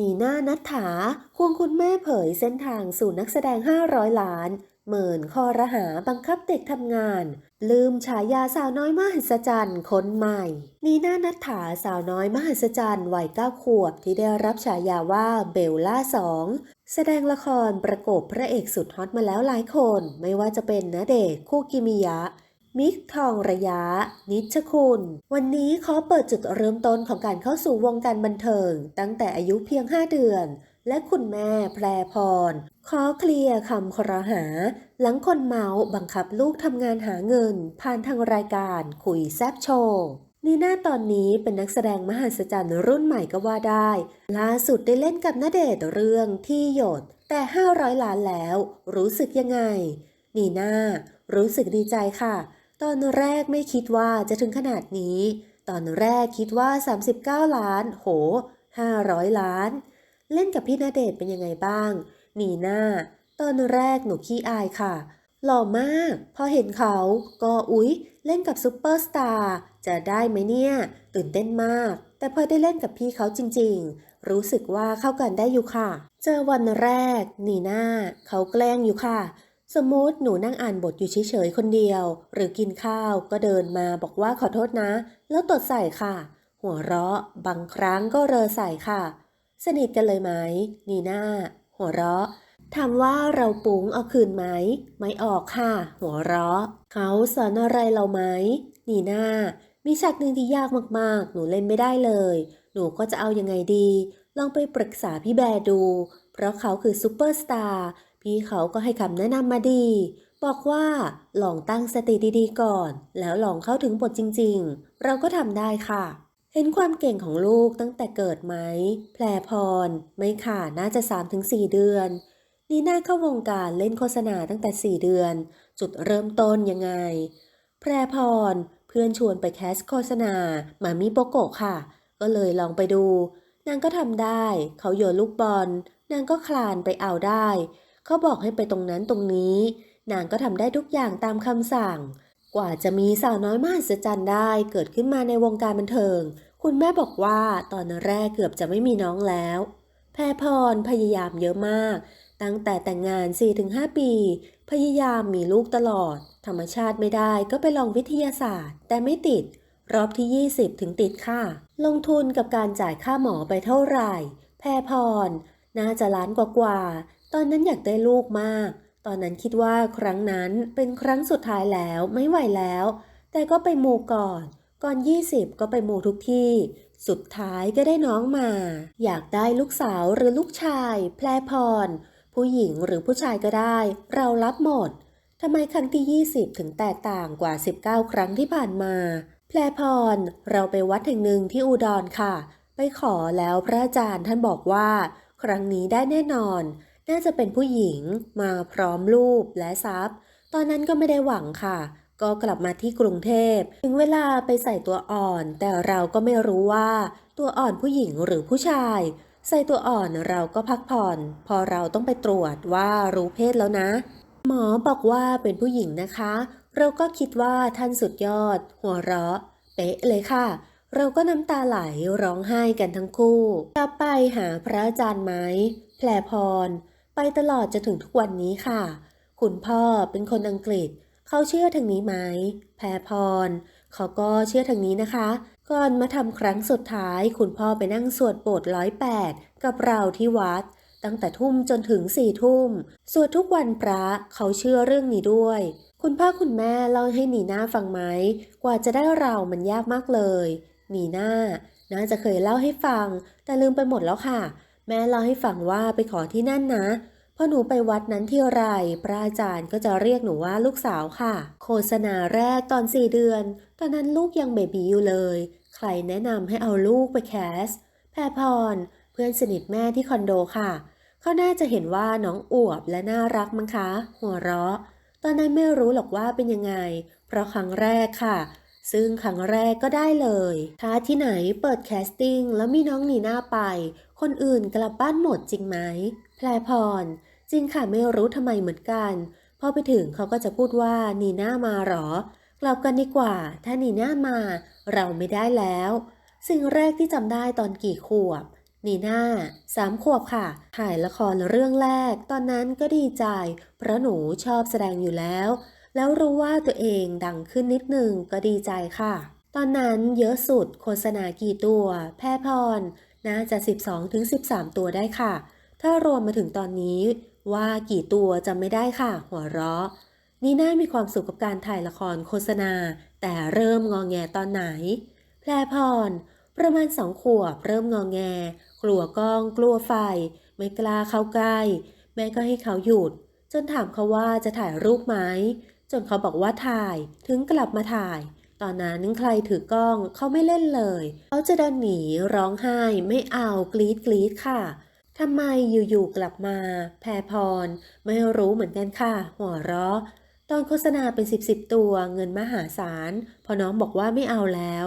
นีน่านัทถาควงคุณแม่เผยเส้นทางสู่นักแสดง 500 ล้าน เหมือนคอรหาบังคับเด็กทำงาน ลืมฉายาสาวน้อยมหัศจรรย์คนใหม่ นีน่านัทถาสาวน้อยมหัศจรรย์วัยเก้าขวบที่ได้รับฉายาว่าเบลล่าสองแสดงละครประกบพระเอกสุดฮอตมาแล้วหลายคน ไม่ว่าจะเป็นณเดชน์คู่กิมิยะ มิกทองระยะ นิชคุณ วันนี้ขอเปิดจุดเริ่มต้นของการเข้าสู่วงการบันเทิง ตั้งแต่อายุเพียง 5 เดือน และคุณแม่แพรพร ขอเคลียร์คำครหา หลังคนเมาบังคับลูกทำงานหาเงิน ผ่านทางรายการคุยแซบโชว์นีน่าตอนนี้เป็นนักแสดงมหัศจรรย์รุ่นใหม่ก็ว่าได้ ล่าสุดได้เล่นกับณเดชน์เรื่องที่หยด แต่ 500 ล้านแล้ว รู้สึกยังไง นีน่า รู้สึกดีใจค่ะ ตอนแรกไม่คิดว่าจะถึงขนาดนี้ ตอนแรกคิดว่า 39 ล้าน โห 500 ล้าน เล่นกับพี่ณเดชเป็นยังไงบ้าง หนีหน่าตอนแรกหนูขี้อายค่ะ หล่อมาก พอเห็นเขาก็อุ๊ย เล่นกับซูเปอร์สตาร์ จะได้ไหมเนี่ย ตื่นเต้นมาก แต่พอได้เล่นกับพี่เขาจริง ๆ รู้สึกว่าเข้ากันได้อยู่ค่ะ เจอวันแรก หนีหน่าเขาแกล้งอยู่ค่ะ สมมติหนูนั่งอ่านบทอยู่เฉยๆคนเดียว หรือกินข้าวก็เดินมาบอกว่าขอโทษนะ แล้วตดใส่ค่ะ หัวเราะ บางครั้งก็เรอใส่ค่ะ สนิทกันเลยไหมนีน่าหัวเราะถามว่าเราปุ๋งเอาคืนไหม ไม่ออกค่ะ หัวเราะ เขาสอนอะไรเราไหมนีน่ามีฉากหนึ่งที่ยากมากๆ หนูเล่นไม่ได้เลย หนูก็จะเอายังไงดี ลองไปปรึกษาพี่แบร์ดู เพราะเขาคือซูเปอร์สตาร์ พี่เขาก็ให้คำแนะนำมาดี บอกว่าลองตั้งสติดีๆก่อน แล้วลองเข้าถึงบทจริงๆ เราก็ทำได้ค่ะ เห็นความเก่งของลูกตั้งแต่เกิดไหม แพรพร ไม่ค่ะน่าจะ 3-4 เดือนนีน่าเข้าวงการเล่นโฆษณาตั้งแต่ 4 เดือน จุดเริ่มต้นยังไง แพรพร เพื่อนชวนไปแคสโฆษณามามิโปโกะค่ะ ก็เลยลองไปดู นางก็ทำได้ เขาโยนลูกบอล นางก็คลานไปเอาได้ เขาบอกให้ไปตรงนั้นตรงนี้ นางก็ทำได้ทุกอย่างตามคำสั่ง กว่าจะมีสาวน้อยมหัศจรรย์ได้เกิดขึ้นมาในวงการบันเทิง คุณแม่บอกว่าตอนแรกเกือบจะไม่มีน้องแล้ว แพรพรพยายามเยอะมาก ตั้งแต่แต่งงาน 4-5 ปี พยายามมีลูกตลอด ธรรมชาติไม่ได้ก็ไปลองวิทยาศาสตร์ แต่ไม่ติด รอบที่ 20 ถึงติดค่ะ ลงทุนกับการจ่ายค่าหมอไปเท่าไหร่ แพรพรน่าจะล้านกว่า ตอนนั้นอยากได้ลูกมาก ตอนนั้นคิดว่าครั้งนั้นเป็นครั้งสุดท้ายแล้วไม่ไหวแล้ว แต่ก็ไปมูก่อน ก่อน 20 ก็ไปมูทุกที่ สุดท้ายก็ได้น้องมา อยากได้ลูกสาวหรือลูกชาย แพรพร ผู้หญิงหรือผู้ชายก็ได้ เรารับหมดทำไมครั้งที่ 20 ถึงแตกต่างกว่า 19 ครั้งที่ผ่านมา แพรพร เราไปวัดแห่งหนึ่งที่อุดรค่ะ ไปขอแล้วพระอาจารย์ท่านบอกว่า ครั้งนี้ได้แน่นอน น่าจะเป็นผู้หญิงมาพร้อมรูปและทรัพย์ ตอนนั้นก็ไม่ได้หวังค่ะ ก็กลับมาที่กรุงเทพ ถึงเวลาไปใส่ตัวอ่อน แต่เราก็ไม่รู้ว่าตัวอ่อนผู้หญิงหรือผู้ชาย ใส่ตัวอ่อนเราก็พักผ่อน พอเราต้องไปตรวจว่ารู้เพศแล้วนะ หมอบอกว่าเป็นผู้หญิงนะคะ เราก็คิดว่าท่านสุดยอด หัวเราะ เป๊ะเลยค่ะเราก็น้ำตาไหลร้องไห้กันทั้งคู่จะไปหาพระอาจารย์ไหม แพรพร ตลอดจนถึงทุกวันนี้ค่ะ คุณพ่อเป็นคนอังกฤษ เขาเชื่อทางนี้ไหม แพรพร เขาก็เชื่อทางนี้นะคะ ก่อนมาทำครั้งสุดท้าย คุณพ่อไปนั่งสวดโปรดร้อยแปดกับเราที่วัด ตั้งแต่ทุ่มจนถึงสี่ทุ่ม สวดทุกวันพระเขาเชื่อเรื่องนี้ด้วย คุณพ่อคุณแม่เล่าให้นีน่าฟังไหม กว่าจะได้เรามันยากมากเลยนีน่าน่าจะเคยเล่าให้ฟัง แต่ลืมไปหมดแล้วค่ะ แม่เล่าให้ฟังว่าไปขอที่นั่นนะ พอหนูไปวัดนั้นที่ไร พระอาจารย์ก็จะเรียกหนูว่าลูกสาวค่ะ โฆษณาแรกตอนสี่เดือน ตอนนั้นลูกยังเบบีอยู่เลย ใครแนะนำให้เอาลูกไปแคส แพรพร เพื่อนสนิทแม่ที่คอนโดค่ะ เขาน่าจะเห็นว่าน้องอวบและน่ารักมั้งคะ หัวเราะ ตอนนั้นไม่รู้หรอกว่าเป็นยังไง เพราะครั้งแรกค่ะ ซึ่งครั้งแรกก็ได้เลยถ้าที่ไหนเปิดแคสติ้งแล้วมีน้องนีน่าไป คนอื่นกลับบ้านหมดจริงไหม แพรพร จริงค่ะไม่รู้ทำไมเหมือนกัน พอไปถึงเขาก็จะพูดว่านีน่ามาหรอ กลับกันดีกว่า ถ้านีน่ามา เราไม่ได้แล้ว สิ่งแรกที่จำได้ตอนกี่ขวบ นีน่าสามขวบค่ะ ถ่ายละครเรื่องแรก ตอนนั้นก็ดีใจ เพราะหนูชอบแสดงอยู่แล้ว แล้วรู้ว่าตัวเองดังขึ้นนิดนึงก็ดีใจค่ะ ตอนนั้นเยอะสุดโฆษณากี่ตัว แพรพร น่าจะ 12-13 ตัวได้ค่ะ ถ้ารวมมาถึงตอนนี้ ว่ากี่ตัวจำไม่ได้ค่ะ หัวเราะนีน่ามีความสุขกับการถ่ายละครโฆษณา แต่เริ่มงองแงตอนไหน แพรพร ประมาณสองขวบเริ่มงองแง กลัวกล้องกลัวไฟ ไม่กล้าเข้าใกล้ แม่ก็ให้เขาหยุด จนถามเขาว่าจะถ่ายรูปไหม จนเขาบอกว่าถ่ายถึงกลับมาถ่าย ตอนนั้นใครถือกล้องเขาไม่เล่นเลย เขาจะเดินหนีร้องไห้ไม่เอากรีดกรีดค่ะ ทำไมอยู่ๆกลับมาแพรพร ไม่รู้เหมือนกันค่ะ หัวเราะ ตอนโฆษณาเป็นสิบสิบตัวเงินมหาศาล พอน้องบอกว่าไม่เอาแล้ว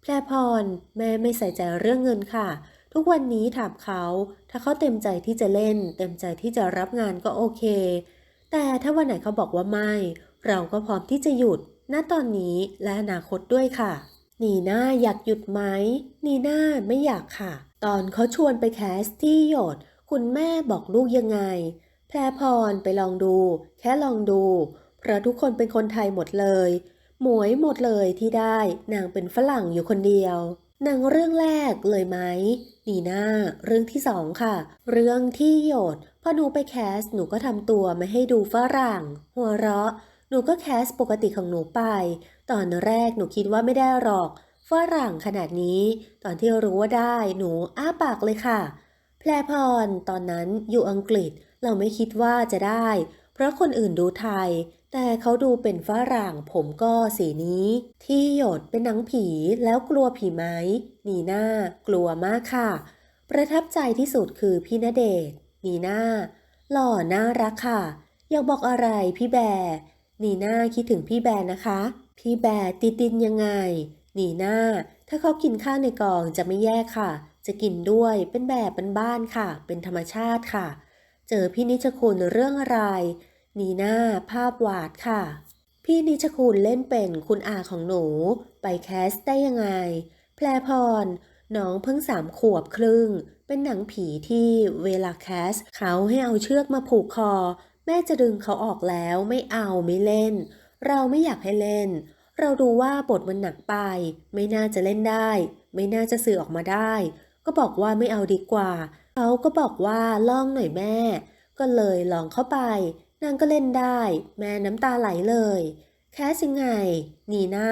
แพรพร แม่ไม่ใส่ใจเรื่องเงินค่ะ ทุกวันนี้ถามเขา ถ้าเขาเต็มใจที่จะเล่น เต็มใจที่จะรับงานก็โอเค แต่ถ้าวันไหนเขาบอกว่าไม่ เราก็พร้อมที่จะหยุดณตอนนี้และอนาคตด้วยค่ะ นีน่าอยากหยุดไหม นีน่าไม่อยากค่ะ ตอนเขาชวนไปแคสที่หยด คุณแม่บอกลูกยังไง แพรพรไปลองดู แค่ลองดู เพราะทุกคนเป็นคนไทยหมดเลย หมวยหมดเลยที่ได้ นางเป็นฝรั่งอยู่คนเดียวหนังเรื่องแรกเลยไหม นีน่า เรื่องที่สองค่ะ เรื่องที่หยด พอหนูไปแคสหนูก็ทำตัวไม่ให้ดูฝรั่ง หัวเราะ นูก็แคสปกติของหนูไป ตอนแรกหนูคิดว่าไม่ได้หรอกฝรั่งขนาดนี้ ตอนที่รู้ว่าได้หนูอ้าปากเลยค่ะ แพรพรตอนนั้นอยู่อังกฤษเราไม่คิดว่าจะได้ เพราะคนอื่นดูไทย แต่เขาดูเป็นฝรั่งผมก็สีนี้ ที่หยดเป็นหนังผีแล้วกลัวผีไหมนีน่ากลัวมากค่ะ ประทับใจที่สุดคือพี่ณเดชน์นีน่าหล่อน่ารักค่ะ อยากบอกอะไรพี่แบร์ นีน่าคิดถึงพี่แบร์นะคะ พี่แบร์ติดตินยังไง นีน่า ถ้าเขากินข้าวในกองจะไม่แยกค่ะ จะกินด้วยเป็นแบบเป็นบ้านค่ะ เป็นธรรมชาติค่ะ เจอพี่นิชคุณเรื่องอะไร นีน่าภาพวาดค่ะ พี่นิชคุณเล่นเป็นคุณอาของหนู ไปแคสได้ยังไง แพรพรน้องเพิ่งสามขวบครึ่ง เป็นหนังผีที่เวลาแคสเขาให้เอาเชือกมาผูกคอ แม่จะดึงเขาออกแล้วไม่เอาไม่เล่น เราไม่อยากให้เล่น เราดูว่าบทมันหนักไป ไม่น่าจะเล่นได้ ไม่น่าจะสื่อออกมาได้ ก็บอกว่าไม่เอาดีกว่า เขาก็บอกว่าลองหน่อยแม่ ก็เลยลองเข้าไป นางก็เล่นได้ แม่น้ำตาไหลเลย แคสยังไง นีน่า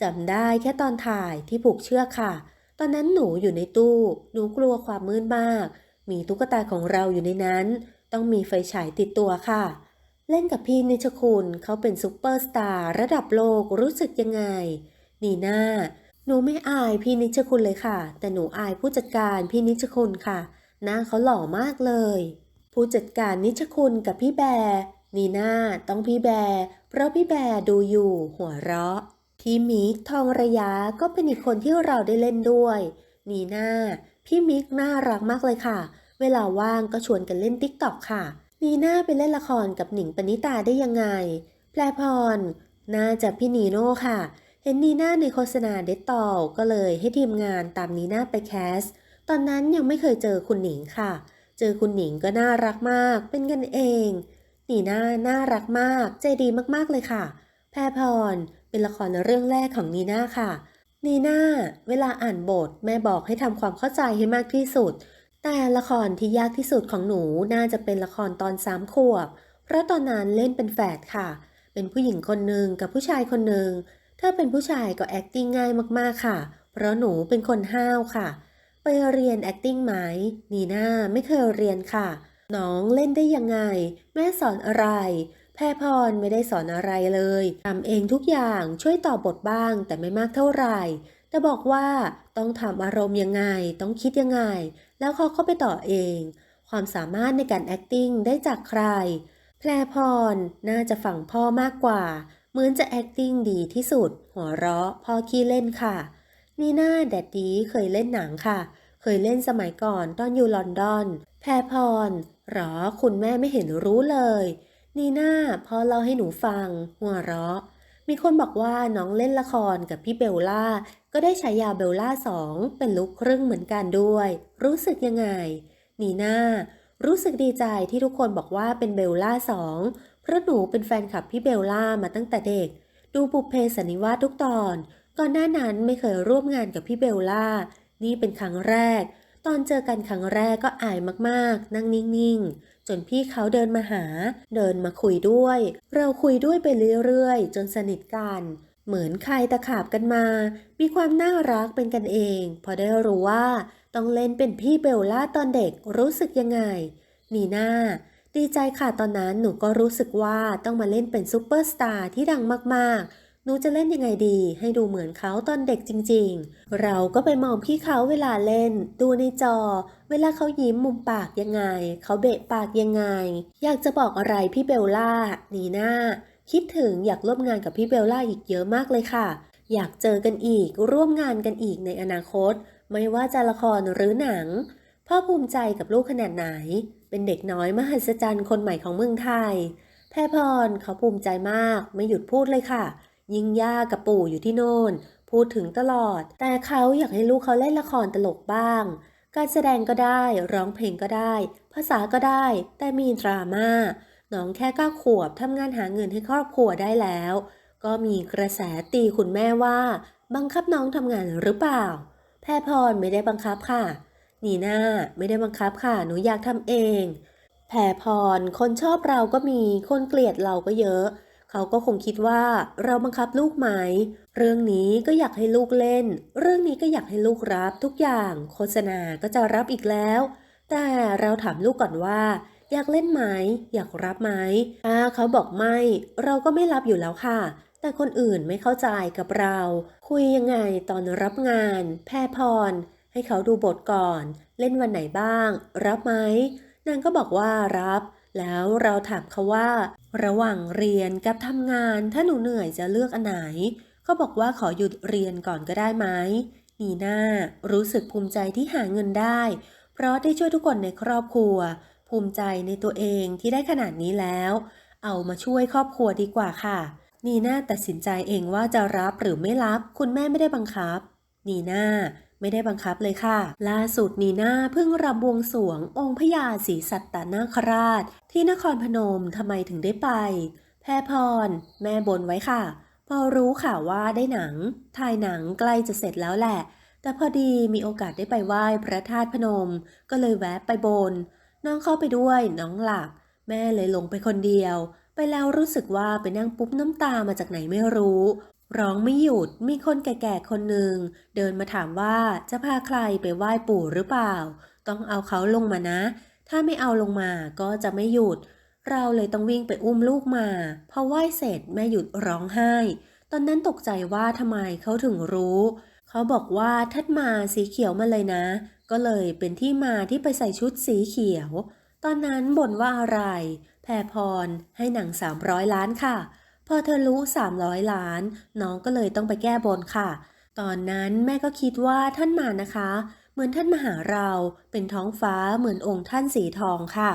จำได้แค่ตอนถ่ายที่ผูกเชือกค่ะ ตอนนั้นหนูอยู่ในตู้ หนูกลัวความมืดมาก มีตุ๊กตาของเราอยู่ในนั้น ต้องมีไฟฉายติดตัวค่ะ เล่นกับพี่นิชคุณเขาเป็นซุปเปอร์สตาร์ระดับโลกรู้สึกยังไง นีน่า หนูไม่อายพี่นิชคุณเลยค่ะ แต่หนูอายผู้จัดการพี่นิชคุณค่ะ หน้าเขาหล่อมากเลย ผู้จัดการนิชคุณกับพี่แบร์นีน่าต้องพี่แบร์เพราะพี่แบร์ดูอยู่หัวเราะพี่มิกทองระยะก็เป็นอีกคนที่เราได้เล่นด้วย นีน่า พี่มิกน่ารักมากเลยค่ะ เวลาว่างก็ชวนกันเล่นติ๊กต็อกค่ะ นีน่าไปเล่นละครกับหนิงปณิตาได้ยังไงแพรพร น่าจะพี่นีโน่ค่ะ เห็นนีน่าในโฆษณาเดตตอลก็เลยให้ทีมงานตามนีน่าไปแคส ตอนนั้นยังไม่เคยเจอคุณหนิงค่ะ เจอคุณหนิงก็น่ารักมาก เป็นกันเอง นีน่าน่ารักมาก ใจดีมากๆเลยค่ะ แพรพร เป็นละครเรื่องแรกของนีน่าค่ะนีน่า เวลาอ่านบท แม่บอกให้ทำความเข้าใจให้มากที่สุด แต่ละครที่ยากที่สุดของหนูน่าจะเป็นละครตอนสามขวบ เพราะตอนนั้นเล่นเป็นแฝดค่ะ เป็นผู้หญิงคนหนึ่งกับผู้ชายคนหนึ่ง ถ้าเป็นผู้ชายก็ acting ง่ายมากๆค่ะ เพราะหนูเป็นคนห้าวค่ะ ไปเรียน acting ไหมนีน่าไม่เคยเรียนค่ะ น้องเล่นได้ยังไง แม่สอนอะไร แพรพรไม่ได้สอนอะไรเลยทำเองทุกอย่างช่วยต่อบทบ้างแต่ไม่มากเท่าไหร่ แต่บอกว่าต้องทำอารมณ์ยังไง ต้องคิดยังไง แล้วเขาเข้าไปต่อเอง ความสามารถในการ acting ได้จากใคร แพรพร น่าจะฝั่งพ่อมากกว่า เหมือนจะ acting ดีที่สุด หัวเราะ พ่อขี้เล่นค่ะ นีน่าแดดดีเคยเล่นหนังค่ะ เคยเล่นสมัยก่อนตอนอยู่ลอนดอน แพรพร หรอ คุณแม่ไม่เห็นรู้เลย นีน่าพ่อเล่าให้หนูฟัง หัวเราะมีคนบอกว่าน้องเล่นละครกับพี่เบลล่า ก็ได้ฉายาเบลล่าสองเป็นลูกครึ่งเหมือนกันด้วย รู้สึกยังไง นีน่า รู้สึกดีใจที่ทุกคนบอกว่าเป็นเบลล่าสองเพราะหนูเป็นแฟนคลับพี่เบลล่ามาตั้งแต่เด็ก ดูบุพเพสันนิวาสทุกตอน ก่อนหน้านั้นไม่เคยร่วมงานกับพี่เบลล่า นี่เป็นครั้งแรก ตอนเจอกันครั้งแรกก็อายมากๆ นั่งนิ่งๆ จนพี่เขาเดินมาหา เดินมาคุยด้วย เราคุยด้วยไปเรื่อยๆ จนสนิทกัน เหมือนใครตะขาบกันมา มีความน่ารักเป็นกันเอง พอได้รู้ว่าต้องเล่นเป็นพี่เบลล่าตอนเด็กรู้สึกยังไง นีน่าดีใจค่ะตอนนั้นหนูก็รู้สึกว่าต้องมาเล่นเป็นซูเปอร์สตาร์ที่ดังมากๆ หนูจะเล่นยังไงดี ให้ดูเหมือนเขาตอนเด็กจริง ๆ เราก็ไปมองพี่เขาเวลาเล่น ดูในจอ เวลาเขายิ้มมุมปากยังไง เขาเบะปากยังไง อยากจะบอกอะไรพี่เบลล่านีน่า คิดถึงอยากร่วมงานกับพี่เบลล่าอีกเยอะมากเลยค่ะ อยากเจอกันอีกร่วมงานกันอีกในอนาคต ไม่ว่าจะละครหรือหนัง พ่อภูมิใจกับลูกขนาดไหน เป็นเด็กน้อยมหัศจรรย์คนใหม่ของเมืองไทย แพรพรเขาภูมิใจมาก ไม่หยุดพูดเลยค่ะ ยิ่งย่ากับปู่อยู่ที่โน่น พูดถึงตลอด แต่เขาอยากให้ลูกเขาเล่นละครตลกบ้าง การแสดงก็ได้ ร้องเพลงก็ได้ ภาษาก็ได้ แต่มีดราม่า น้องแค่ก้าขวบทำงานหาเงินให้ครอบครัวได้แล้ว ก็มีกระแสตีคุณแม่ว่า บังคับน้องทำงานหรือเปล่า แพรพรไม่ได้บังคับค่ะนีน่าไม่ได้บังคับค่ะ หนูอยากทำเอง แพรพรคนชอบเราก็มี คนเกลียดเราก็เยอะ เขาก็คงคิดว่าเราบังคับลูกไหม เรื่องนี้ก็อยากให้ลูกเล่น เรื่องนี้ก็อยากให้ลูกรับทุกอย่าง โฆษณาก็จะรับอีกแล้ว แต่เราถามลูกก่อนว่า อยากเล่นไหม อยากรับไหมถ้าเขาบอกไม่ เราก็ไม่รับอยู่แล้วค่ะ แต่คนอื่นไม่เข้าใจกับเรา คุยยังไงตอนรับงาน แพรพร ให้เขาดูบทก่อน เล่นวันไหนบ้าง รับไหม นางก็บอกว่ารับ แล้วเราถามเขาว่า ระหว่างเรียนกับทำงาน ถ้าหนูเหนื่อยจะเลือกอันไหนเขาบอกว่าขอหยุดเรียนก่อนก็ได้ไหมนีน่ารู้สึกภูมิใจที่หาเงินได้ เพราะได้ช่วยทุกคนในครอบครัว ภูมิใจในตัวเองที่ได้ขนาดนี้แล้ว เอามาช่วยครอบครัวดีกว่าค่ะ นีน่าตัดสินใจเองว่าจะรับหรือไม่รับ คุณแม่ไม่ได้บังคับ นีน่าไม่ได้บังคับเลยค่ะ ล่าสุดนีน่าเพิ่งรำบวงสวง องค์พญาศรีสัตตนาคราช ที่นครพนมทำไมถึงได้ไป แพรพร แม่บนไว้ค่ะ พอรู้ข่าวว่าได้หนัง ถ่ายหนังใกล้จะเสร็จแล้วแหละ แต่พอดีมีโอกาสได้ไปไหว้พระธาตุพนม ก็เลยแวะไปบน น้องเข้าไปด้วยน้องหลับแม่เลยลงไปคนเดียว ไปแล้วรู้สึกว่าไปนั่งปุ๊บน้ำตามาจากไหนไม่รู้ ร้องไม่หยุดมีคนแก่ๆคนหนึ่งเดินมาถามว่าจะพาใครไปไหว้ปู่หรือเปล่า ต้องเอาเขาลงมานะ ถ้าไม่เอาลงมาก็จะไม่หยุด เราเลยต้องวิ่งไปอุ้มลูกมา พอไหว้เสร็จแม่หยุดร้องไห้ ตอนนั้นตกใจว่าทำไมเขาถึงรู้ เขาบอกว่าทัดมาสีเขียวมาเลยนะ ก็เลยเป็นที่มาที่ไปใส่ชุดสีเขียว ตอนนั้นบ่นว่าอะไร แพรพรให้หนัง300ล้านค่ะ พอเธอรู้300ล้าน น้องก็เลยต้องไปแก้บนค่ะ ตอนนั้นแม่ก็คิดว่าท่านมานะคะ เหมือนท่านมาหาเราเป็นท้องฟ้าเหมือนองค์ท่านสีทองค่ะ